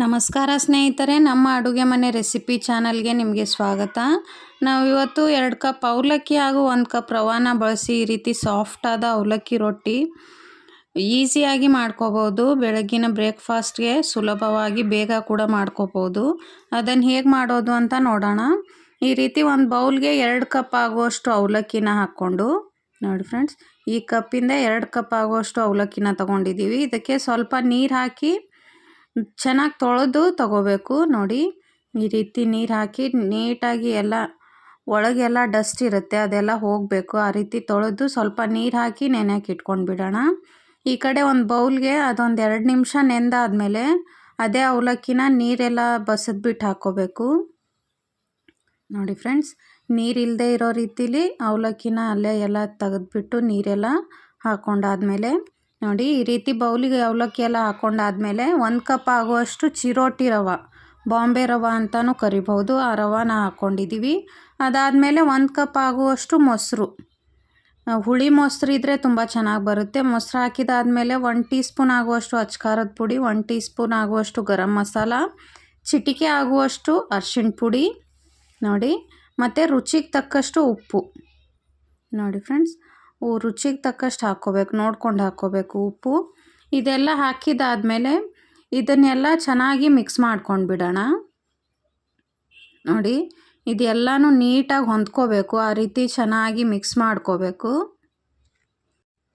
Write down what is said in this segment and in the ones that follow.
ನಮಸ್ಕಾರ ಸ್ನೇಹಿತರೆ, ನಮ್ಮ ಅಡುಗೆ ಮನೆ ರೆಸಿಪಿ ಚಾನಲ್ಗೆ ನಿಮಗೆ ಸ್ವಾಗತ. ನಾವು ಇವತ್ತು ಎರಡು ಕಪ್ ಅವಲಕ್ಕಿ ಹಾಗೂ ಒಂದು ಕಪ್ ರವಾನ ಬಳಸಿ ಈ ರೀತಿ ಸಾಫ್ಟಾದ ಅವಲಕ್ಕಿ ರೊಟ್ಟಿ ಈಸಿಯಾಗಿ ಮಾಡ್ಕೋಬೋದು. ಬೆಳಗಿನ ಬ್ರೇಕ್ಫಾಸ್ಟ್ಗೆ ಸುಲಭವಾಗಿ ಬೇಗ ಕೂಡ ಮಾಡ್ಕೋಬೋದು. ಅದನ್ನು ಹೇಗೆ ಮಾಡೋದು ಅಂತ ನೋಡೋಣ. ಈ ರೀತಿ ಒಂದು ಬೌಲ್ಗೆ ಎರಡು ಕಪ್ ಆಗುವಷ್ಟು ಅವಲಕ್ಕಿನ ಹಾಕ್ಕೊಂಡು, ನೋಡಿ ಫ್ರೆಂಡ್ಸ್ ಈ ಕಪ್ಪಿಂದ ಎರಡು ಕಪ್ ಆಗುವಷ್ಟು ಅವಲಕ್ಕಿನ ತೊಗೊಂಡಿದ್ದೀವಿ. ಇದಕ್ಕೆ ಸ್ವಲ್ಪ ನೀರು ಹಾಕಿ ಚೆನ್ನಾಗಿ ತೊಳೆದು ತಗೋಬೇಕು ನೋಡಿ. ಈ ರೀತಿ ನೀರು ಹಾಕಿ ನೀಟಾಗಿ ಎಲ್ಲ ಒಳಗೆಲ್ಲ ಡಸ್ಟ್ ಇರುತ್ತೆ, ಅದೆಲ್ಲ ಹೋಗಬೇಕು. ಆ ರೀತಿ ತೊಳೆದು ಸ್ವಲ್ಪ ನೀರು ಹಾಕಿ ನೆನೆಯಕ್ಕೆ ಇಟ್ಕೊಂಡು ಬಿಡೋಣ. ಈ ಕಡೆ ಒಂದು ಬೌಲ್ಗೆ ಅದೊಂದು ಎರಡು ನಿಮಿಷ ನೆಂದಾದಮೇಲೆ ಅದೇ ಅವಲಕ್ಕಿನ ನೀರೆಲ್ಲ ಬಸದ್ಬಿಟ್ಟು ಹಾಕ್ಕೋಬೇಕು ನೋಡಿ ಫ್ರೆಂಡ್ಸ್ ನೀರಿಲ್ಲದೆ ಇರೋ ರೀತಿಲಿ ಅವಲಕ್ಕಿನ ಅಲ್ಲೇ ಎಲ್ಲ ತೆಗೆದ್ಬಿಟ್ಟು ನೀರೆಲ್ಲ ಹಾಕ್ಕೊಂಡಾದ್ಮೇಲೆ ನೋಡಿ ಈ ರೀತಿ ಬೌಲಿಗೆ ಅವಲಕ್ಕಿ ಎಲ್ಲ ಹಾಕ್ಕೊಂಡಾದ್ಮೇಲೆ ಒಂದು ಕಪ್ ಆಗುವಷ್ಟು ಚಿರೋಟಿ ರವೆ, ಬಾಂಬೆ ರವೆ ಅಂತಲೂ ಕರಿಬೋದು ಆ ರವಾನ ಹಾಕ್ಕೊಂಡಿದ್ದೀವಿ ಅದಾದಮೇಲೆ ಒಂದು ಕಪ್ ಆಗುವಷ್ಟು ಮೊಸರು. ಹುಳಿ ಮೊಸರು ಇದ್ದರೆ ತುಂಬ ಚೆನ್ನಾಗಿ ಬರುತ್ತೆ. ಮೊಸರು ಹಾಕಿದಾದಮೇಲೆ ಒನ್ ಟೀ ಸ್ಪೂನ್ ಆಗುವಷ್ಟು ಅಚ್ಕಾರದ ಪುಡಿ ಒನ್ ಟೀ ಸ್ಪೂನ್ ಆಗುವಷ್ಟು ಗರಂ ಮಸಾಲ, ಚಿಟಿಕೆ ಆಗುವಷ್ಟು ಅರ್ಶಿಣ ಪುಡಿ, ನೋಡಿ, ಮತ್ತು ರುಚಿಗೆ ತಕ್ಕಷ್ಟು ಉಪ್ಪು. ನೋಡಿ ಫ್ರೆಂಡ್ಸ್ ರುಚಿಗೆ ತಕ್ಕಷ್ಟು ಹಾಕ್ಕೋಬೇಕು ನೋಡ್ಕೊಂಡು ಹಾಕ್ಕೋಬೇಕು ಉಪ್ಪು ಇದೆಲ್ಲ ಹಾಕಿದಾದಮೇಲೆ ಇದನ್ನೆಲ್ಲ ಚೆನ್ನಾಗಿ ಮಿಕ್ಸ್ ಮಾಡ್ಕೊಂಡು ಬಿಡೋಣ ನೋಡಿ, ಇದೆಲ್ಲನೂ ನೀಟಾಗಿ ಹೊಂದ್ಕೋಬೇಕು, ಆ ರೀತಿ ಚೆನ್ನಾಗಿ ಮಿಕ್ಸ್ ಮಾಡ್ಕೋಬೇಕು.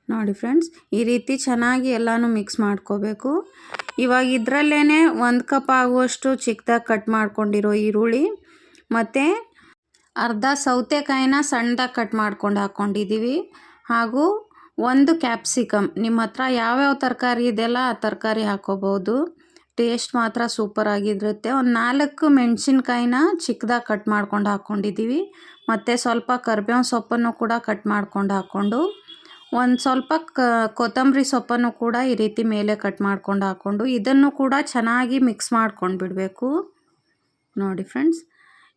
ನೋಡಿ ಫ್ರೆಂಡ್ಸ್ ಈ ರೀತಿ ಚೆನ್ನಾಗಿ ಎಲ್ಲನೂ ಮಿಕ್ಸ್ ಮಾಡ್ಕೋಬೇಕು. ಇವಾಗ ಇದರಲ್ಲೇ ಒಂದು ಕಪ್ ಆಗುವಷ್ಟು ಚಿಕ್ಕದಾಗಿ ಕಟ್ ಮಾಡ್ಕೊಂಡಿರೋ ಈರುಳ್ಳಿ, ಮತ್ತು ಅರ್ಧ ಸೌತೆಕಾಯಿನ ಸಣ್ಣದಾಗಿ ಕಟ್ ಮಾಡ್ಕೊಂಡು ಹಾಕ್ಕೊಂಡಿದ್ದೀವಿ ಹಾಗೂ ಒಂದು ಕ್ಯಾಪ್ಸಿಕಮ್. ನಿಮ್ಮ ಹತ್ರ ಯಾವ್ಯಾವ ತರಕಾರಿ ಇದೆಯಲ್ಲ ಆ ತರಕಾರಿ ಹಾಕ್ಕೋಬೋದು ಟೇಸ್ಟ್ ಮಾತ್ರ ಸೂಪರಾಗಿರುತ್ತೆ ಒಂದು ನಾಲ್ಕು ಮೆಣಸಿನ್ಕಾಯಿನ ಚಿಕ್ಕದಾಗಿ ಕಟ್ ಮಾಡ್ಕೊಂಡು ಹಾಕ್ಕೊಂಡಿದ್ದೀವಿ ಮತ್ತು ಸ್ವಲ್ಪ ಕರ್ಬೇವಿನ ಸೊಪ್ಪನ್ನು ಕೂಡ ಕಟ್ ಮಾಡ್ಕೊಂಡು ಹಾಕ್ಕೊಂಡು, ಒಂದು ಸ್ವಲ್ಪ ಕ, ಕೊತ್ತಂಬರಿ ಸೊಪ್ಪನ್ನು ಕೂಡ ಈ ರೀತಿ ಮೇಲೆ ಕಟ್ ಮಾಡ್ಕೊಂಡು ಹಾಕ್ಕೊಂಡು, ಇದನ್ನು ಕೂಡ ಚೆನ್ನಾಗಿ ಮಿಕ್ಸ್ ಮಾಡ್ಕೊಂಡು ಬಿಡಬೇಕು. ನೋಡಿ ಫ್ರೆಂಡ್ಸ್,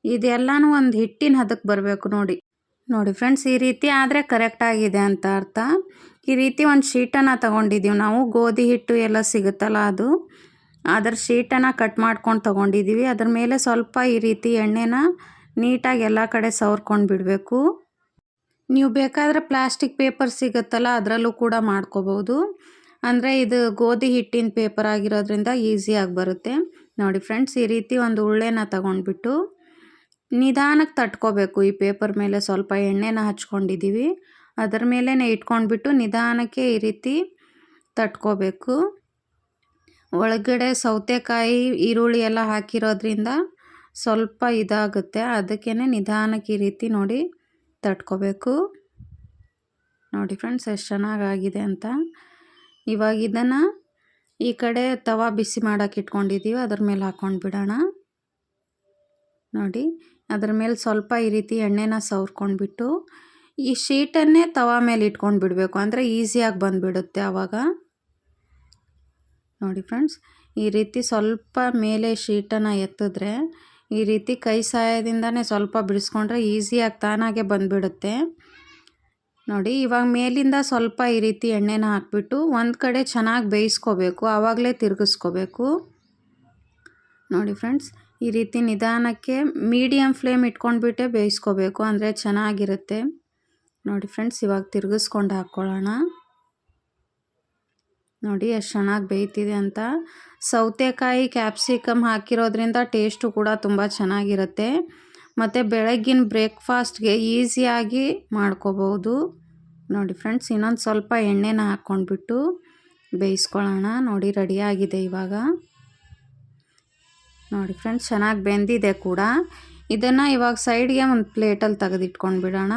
ಇದೆಲ್ಲನೂ ಒಂದು ಹಿಟ್ಟಿನ ಹದಕ್ಕೆ ಬರಬೇಕು ನೋಡಿ. ನೋಡಿ ಫ್ರೆಂಡ್ಸ್ ಈ ರೀತಿ ಆದರೆ ಕರೆಕ್ಟಾಗಿದೆ ಅಂತ ಅರ್ಥ. ಈ ರೀತಿ ಒಂದು ಶೀಟನ್ನು ತಗೊಂಡಿದ್ದೀವಿ ನಾವು. ಗೋಧಿ ಹಿಟ್ಟು ಎಲ್ಲ ಸಿಗುತ್ತಲ್ಲ ಅದು. ಅದರ ಶೀಟನ್ನು ಕಟ್ ಮಾಡ್ಕೊಂಡು ತೊಗೊಂಡಿದ್ದೀವಿ ಅದ್ರ ಮೇಲೆ ಸ್ವಲ್ಪ ಈ ರೀತಿ ಎಣ್ಣೆನ ನೀಟಾಗಿ ಎಲ್ಲ ಕಡೆ ಸವರ್ಕೊಂಡು ಬಿಡಬೇಕು. ನೀವು ಬೇಕಾದರೆ ಪ್ಲಾಸ್ಟಿಕ್ ಪೇಪರ್ ಸಿಗುತ್ತಲ್ಲ ಅದರಲ್ಲೂ ಕೂಡ ಮಾಡ್ಕೋಬೋದು. ಅಂದರೆ ಇದು ಗೋಧಿ ಹಿಟ್ಟಿನ ಪೇಪರ್ ಆಗಿರೋದ್ರಿಂದ ಈಸಿಯಾಗಿ ಬರುತ್ತೆ. ನೋಡಿ ಫ್ರೆಂಡ್ಸ್ ಈ ರೀತಿ ಒಂದು ಉಳ್ಳೆನ ತಗೊಂಡ್ಬಿಟ್ಟು ನಿಧಾನಕ್ಕೆ ತಟ್ಕೋಬೇಕು. ಈ ಪೇಪರ್ ಮೇಲೆ ಸ್ವಲ್ಪ ಎಣ್ಣೆನ ಹಚ್ಕೊಂಡಿದ್ದೀವಿ. ಅದರ ಮೇಲೇ ಇಟ್ಕೊಂಡ್ಬಿಟ್ಟು ನಿಧಾನಕ್ಕೆ ಈ ರೀತಿ ತಟ್ಕೋಬೇಕು. ಒಳಗಡೆ ಸೌತೆಕಾಯಿ, ಈರುಳ್ಳಿ ಎಲ್ಲ ಹಾಕಿರೋದ್ರಿಂದ ಸ್ವಲ್ಪ ಇದಾಗುತ್ತೆ. ಅದಕ್ಕೇ ನಿಧಾನಕ್ಕೆ ಈ ರೀತಿ ನೋಡಿ ತಟ್ಕೋಬೇಕು. ನೋಡಿ ಫ್ರೆಂಡ್ಸ್, ಎಷ್ಟು ಚೆನ್ನಾಗಾಗಿದೆ ಅಂತ. ಇವಾಗ ಇದನ್ನು ಈ ಕಡೆ ತವಾ ಬಿಸಿ ಮಾಡೋಕೆ ಇಟ್ಕೊಂಡಿದ್ದೀವಿ. ಅದ್ರ ಮೇಲೆ ಹಾಕ್ಕೊಂಡು ಬಿಡೋಣ. ನೋಡಿ, ಅದ್ರ ಮೇಲೆ ಸ್ವಲ್ಪ ಈ ರೀತಿ ಎಣ್ಣೆನ ಸವರ್ಕೊಂಡ್ಬಿಟ್ಟು, ಈ ಶೀಟನ್ನೇ ತವಾ ಮೇಲೆ ಇಟ್ಕೊಂಡು ಬಿಡಬೇಕು. ಅಂದರೆ ಈಸಿಯಾಗಿ ಬಂದುಬಿಡುತ್ತೆ ಆವಾಗ ನೋಡಿ ಫ್ರೆಂಡ್ಸ್ ಈ ರೀತಿ ಸ್ವಲ್ಪ ಮೇಲೆ ಶೀಟನ್ನು ಎತ್ತಿದ್ರೆ, ಈ ರೀತಿ ಕೈ ಸಹಾಯದಿಂದನೇ ಸ್ವಲ್ಪ ಬಿಡಿಸ್ಕೊಂಡ್ರೆ ಈಸಿಯಾಗಿ ತಾನಾಗೆ ಬಂದುಬಿಡುತ್ತೆ. ನೋಡಿ, ಇವಾಗ ಮೇಲಿಂದ ಸ್ವಲ್ಪ ಈ ರೀತಿ ಎಣ್ಣೆನ ಹಾಕ್ಬಿಟ್ಟು ಒಂದು ಕಡೆ ಚೆನ್ನಾಗಿ ಬೇಯಿಸ್ಕೋಬೇಕು ಆವಾಗಲೇ ತಿರುಗಿಸ್ಕೋಬೇಕು. ನೋಡಿ ಫ್ರೆಂಡ್ಸ್ ಈ ರೀತಿ ನಿಧಾನಕ್ಕೆ ಮೀಡಿಯಮ್ ಫ್ಲೇಮ್ ಇಟ್ಕೊಂಡ್ಬಿಟ್ಟೆ ಬೇಯಿಸ್ಕೋಬೇಕು. ಅಂದರೆ ಚೆನ್ನಾಗಿರುತ್ತೆ. ನೋಡಿ ಫ್ರೆಂಡ್ಸ್ ಇವಾಗ ತಿರುಗಿಸ್ಕೊಂಡು ಹಾಕ್ಕೊಳ್ಳೋಣ ನೋಡಿ ಎಷ್ಟು ಚೆನ್ನಾಗಿ ಬೇಯ್ತಿದೆ ಅಂತ. ಸೌತೆಕಾಯಿ ಕ್ಯಾಪ್ಸಿಕಮ್ ಹಾಕಿರೋದ್ರಿಂದ ಟೇಸ್ಟು ಕೂಡ ತುಂಬ ಚೆನ್ನಾಗಿರುತ್ತೆ. ಮತ್ತು ಬೆಳಗ್ಗಿನ ಬ್ರೇಕ್ಫಾಸ್ಟ್ಗೆ ಈಸಿಯಾಗಿ ಮಾಡ್ಕೋಬೋದು. ನೋಡಿ ಫ್ರೆಂಡ್ಸ್ ಇನ್ನೊಂದು ಸ್ವಲ್ಪ ಎಣ್ಣೆನ ಹಾಕ್ಕೊಂಡ್ಬಿಟ್ಟು ಬೇಯಿಸ್ಕೊಳ್ಳೋಣ. ನೋಡಿ ರೆಡಿಯಾಗಿದೆ ಇವಾಗ. ನೋಡಿ ಫ್ರೆಂಡ್ಸ್, ಚೆನ್ನಾಗಿ ಬೆಂದಿದೆ ಕೂಡ. ಇದನ್ನು ಇವಾಗ ಸೈಡ್ಗೆ ಒಂದು ಪ್ಲೇಟಲ್ಲಿ ತೆಗೆದಿಟ್ಕೊಂಡು ಬಿಡೋಣ.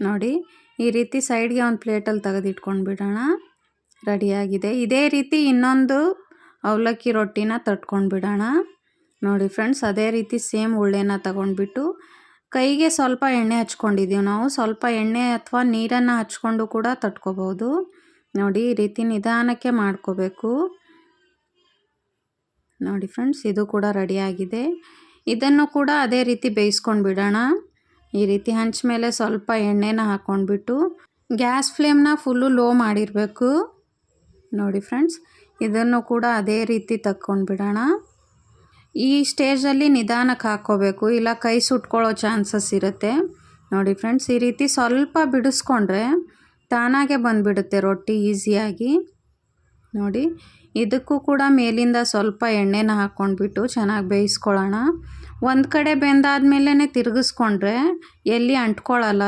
ನೋಡಿ, ಈ ರೀತಿ ಸೈಡ್ಗೆ ಒಂದು ಪ್ಲೇಟಲ್ಲಿ ತೆಗೆದಿಟ್ಕೊಂಡು ಬಿಡೋಣ. ರೆಡಿಯಾಗಿದೆ. ಇದೇ ರೀತಿ ಇನ್ನೊಂದು ಅವಲಕ್ಕಿ ರೊಟ್ಟಿನ ತಟ್ಕೊಂಡು ಬಿಡೋಣ. ನೋಡಿ ಫ್ರೆಂಡ್ಸ್, ಅದೇ ರೀತಿ ಸೇಮ್ ಉಳ್ಳೆನ ತಗೊಂಡ್ಬಿಟ್ಟು ಕೈಗೆ ಸ್ವಲ್ಪ ಎಣ್ಣೆ ಹಚ್ಕೊಂಡಿದ್ದೀವಿ ನಾವು. ಸ್ವಲ್ಪ ಎಣ್ಣೆ ಅಥವಾ ನೀರನ್ನು ಹಚ್ಕೊಂಡು ಕೂಡ ತಟ್ಕೋಬೋದು. ನೋಡಿ ಈ ರೀತಿ ನಿಧಾನಕ್ಕೆ ಮಾಡ್ಕೋಬೇಕು. ನೋಡಿ ಫ್ರೆಂಡ್ಸ್, ಇದು ಕೂಡ ರೆಡಿಯಾಗಿದೆ ಇದನ್ನು ಕೂಡ ಅದೇ ರೀತಿ ಬೇಯಿಸ್ಕೊಂಡು ಬಿಡೋಣ. ಈ ರೀತಿ ಹಂಚ ಮೇಲೆ ಸ್ವಲ್ಪ ಎಣ್ಣೆನ ಹಾಕ್ಕೊಂಡ್ಬಿಟ್ಟು ಗ್ಯಾಸ್ ಫ್ಲೇಮ್ನ ಫುಲ್ಲು ಲೋ ಮಾಡಿರಬೇಕು. ನೋಡಿ ಫ್ರೆಂಡ್ಸ್, ಇದನ್ನು ಕೂಡ ಅದೇ ರೀತಿ ತಕ್ಕೊಂಡು ಬಿಡೋಣ. ಈ ಸ್ಟೇಜಲ್ಲಿ ನಿಧಾನಕ್ಕೆ ಹಾಕ್ಕೋಬೇಕು ಇಲ್ಲ ಕೈ ಸುಟ್ಕೊಳ್ಳೋ ಚಾನ್ಸಸ್ ಇರುತ್ತೆ. ನೋಡಿ ಫ್ರೆಂಡ್ಸ್, ಈ ರೀತಿ ಸ್ವಲ್ಪ ಬಿಡಿಸ್ಕೊಂಡ್ರೆ ತಾನಾಗೆ ಬಂದುಬಿಡುತ್ತೆ ರೊಟ್ಟಿ ಈಸಿಯಾಗಿ. ನೋಡಿ, ಇದಕ್ಕೂ ಕೂಡ ಮೇಲಿಂದ ಸ್ವಲ್ಪ ಎಣ್ಣೆನ ಹಾಕ್ಕೊಂಡ್ಬಿಟ್ಟು ಚೆನ್ನಾಗಿ ಬೇಯಿಸ್ಕೊಳ್ಳೋಣ. ಒಂದು ಕಡೆ ಬೆಂದಾದ್ಮೇಲೆ ತಿರುಗಿಸ್ಕೊಂಡ್ರೆ ಎಲ್ಲಿ ಅಂಟ್ಕೊಳ್ಳಲ್ಲ.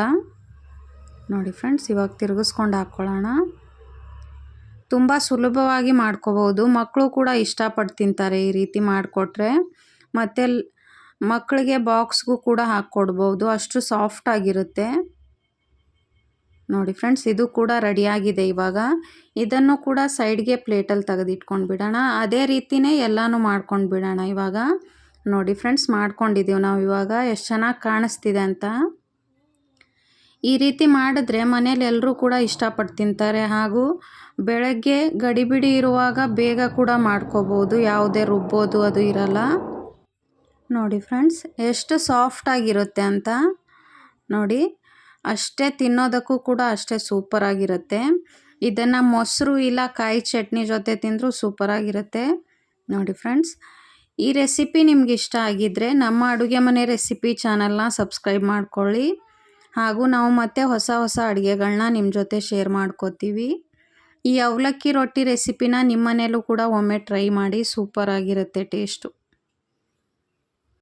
ನೋಡಿ ಫ್ರೆಂಡ್ಸ್, ಇವಾಗ ತಿರುಗಿಸ್ಕೊಂಡು ಹಾಕ್ಕೊಳ್ಳೋಣ. ತುಂಬ ಸುಲಭವಾಗಿ ಮಾಡ್ಕೋಬೋದು. ಮಕ್ಕಳು ಕೂಡ ಇಷ್ಟಪಟ್ಟು ತಿಂತಾರೆ ಈ ರೀತಿ ಮಾಡಿಕೊಟ್ರೆ. ಮತ್ತು ಮಕ್ಕಳಿಗೆ ಬಾಕ್ಸ್ಗೂ ಕೂಡ ಹಾಕ್ಕೊಡ್ಬೋದು. ಅಷ್ಟು ಸಾಫ್ಟಾಗಿರುತ್ತೆ ನೋಡಿ ಫ್ರೆಂಡ್ಸ್, ಇದು ಕೂಡ ರೆಡಿಯಾಗಿದೆ ಇವಾಗ. ಇದನ್ನು ಕೂಡ ಸೈಡ್ಗೆ ಪ್ಲೇಟಲ್ಲಿ ತೆಗೆದಿಟ್ಕೊಂಡು ಬಿಡೋಣ. ಅದೇ ರೀತಿಯೇ ಎಲ್ಲನೂ ಮಾಡ್ಕೊಂಡು ಬಿಡೋಣ ಇವಾಗ. ನೋಡಿ ಫ್ರೆಂಡ್ಸ್ ಮಾಡ್ಕೊಂಡಿದ್ದೀವಿ ನಾವು ಇವಾಗ. ಎಷ್ಟು ಚೆನ್ನಾಗಿ ಕಾಣಿಸ್ತಿದೆ ಅಂತ. ಈ ರೀತಿ ಮಾಡಿದ್ರೆ ಮನೇಲಿ ಎಲ್ಲರೂ ಕೂಡ ಇಷ್ಟಪಟ್ಟು ತಿಂತಾರೆ. ಹಾಗೂ ಬೆಳಗ್ಗೆ ಗಡಿಬಿಡಿ ಇರುವಾಗ ಬೇಗ ಕೂಡ ಮಾಡ್ಕೋಬೋದು. ಯಾವುದೇ ರುಬ್ಬೋದು, ಅದು ಇರಲ್ಲ. ನೋಡಿ ಫ್ರೆಂಡ್ಸ್, ಎಷ್ಟು ಸಾಫ್ಟಾಗಿರುತ್ತೆ ಅಂತ. ನೋಡಿ. ಅಷ್ಟೇ ತಿನ್ನೋದಕ್ಕೂ ಕೂಡ ಅಷ್ಟೇ ಸೂಪರಾಗಿರುತ್ತೆ ಇದನ್ನು ಮೊಸರು ಇಲ್ಲ ಕಾಯಿ ಚಟ್ನಿ ಜೊತೆ ತಿಂದರೂ ಸೂಪರಾಗಿರುತ್ತೆ ನೋಡಿ ಫ್ರೆಂಡ್ಸ್ ಈ ರೆಸಿಪಿ ನಿಮ್ಗೆ ಇಷ್ಟ ಆಗಿದ್ದರೆ ನಮ್ಮ ಅಡುಗೆ ಮನೆ ರೆಸಿಪಿ ಚಾನಲ್ನ ಸಬ್ಸ್ಕ್ರೈಬ್ ಮಾಡ್ಕೊಳ್ಳಿ. ಹಾಗೂ ನಾವು ಮತ್ತೆ ಹೊಸ ಹೊಸ ಅಡುಗೆಗಳನ್ನ ನಿಮ್ಮ ಜೊತೆ ಶೇರ್ ಮಾಡ್ಕೋತೀವಿ. ಈ ಅವಲಕ್ಕಿ ರೊಟ್ಟಿ ರೆಸಿಪಿನ ನಿಮ್ಮ ಮನೇಲೂ ಕೂಡ ಒಮ್ಮೆ ಟ್ರೈ ಮಾಡಿ ಸೂಪರಾಗಿರುತ್ತೆ ಟೇಸ್ಟು